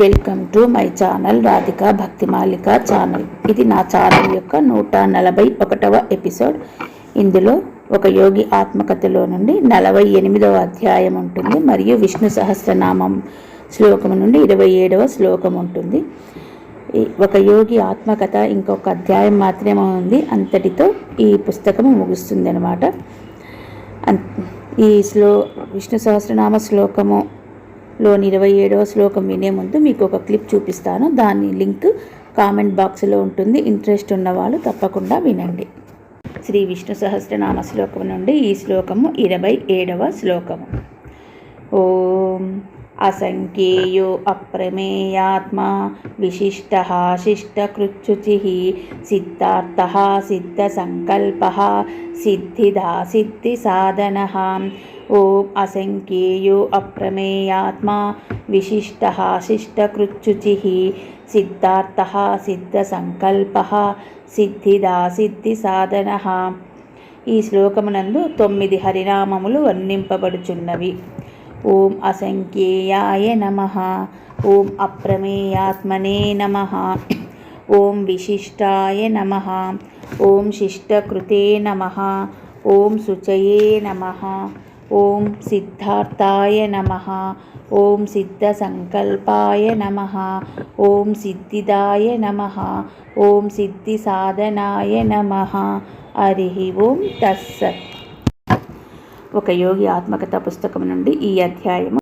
Welcome to my channel Radhika Bhaktimalika channel. ఇది నా channel యొక్క నూట నలభై ఒకటవ ఎపిసోడ్. ఇందులో ఒక యోగి ఆత్మకథలో నుండి నలభై ఎనిమిదవ అధ్యాయం ఉంటుంది మరియు విష్ణు సహస్రనామం శ్లోకం నుండి ఇరవై ఏడవ శ్లోకం ఉంటుంది. ఒక యోగి ఆత్మకథ ఇంకొక అధ్యాయం మాత్రమే ఉంది. అంతటితో ఈ పుస్తకము ముగుస్తుంది అనమాట ఈ శ్లో విష్ణు సహస్రనామ శ్లోకము లోని ఇరవై ఏడవ శ్లోకం వినే ముందు మీకు ఒక క్లిప్ చూపిస్తాను. దాని లింక్ కామెంట్ బాక్స్లో ఉంటుంది. ఇంట్రెస్ట్ ఉన్నవాళ్ళు తప్పకుండా వినండి. శ్రీ విష్ణు సహస్రనామ శ్లోకం నుండి ఈ శ్లోకము ఇరవై ఏడవ శ్లోకము. ఓం అసంఖ్యేయో అప్రమేయాత్మా విశిష్ట శిష్టకృచ్యుచి సిద్ధార్థ సిద్ధసంకల్ప సిద్ధిదా సిద్ధి సాధన ఓం అసంఖ్యేయో అప్రమేయాత్మా విశిష్ట శిష్టకృచ్యుచి సిద్ధార్థ సిద్ధసంకల్ప సిద్ధిదా సిద్ధి సిద్ధిసాధన ఈ శ్లోకమునందు తొమ్మిది హరినామములు వర్ణింపబడుచున్నవి. ఓం అసంఖ్యేయాయ నమ. ఓం అప్రమేయాత్మనే నమ. ఓం విశిష్టాయ నమ. ఓం శిష్టకృతే నమ. ఓం శుచయే నమ. ఓం సిద్ధార్థాయ నమ. ఓం సిద్ధసంకల్పాయ నమ. ఓం సిద్ధిదాయ నమ. ఓం సిద్ధిసాధనాయ నమ. హరి ఓం తస్సత్ ఒక యోగి ఆత్మకథ పుస్తకం నుండి ఈ అధ్యాయము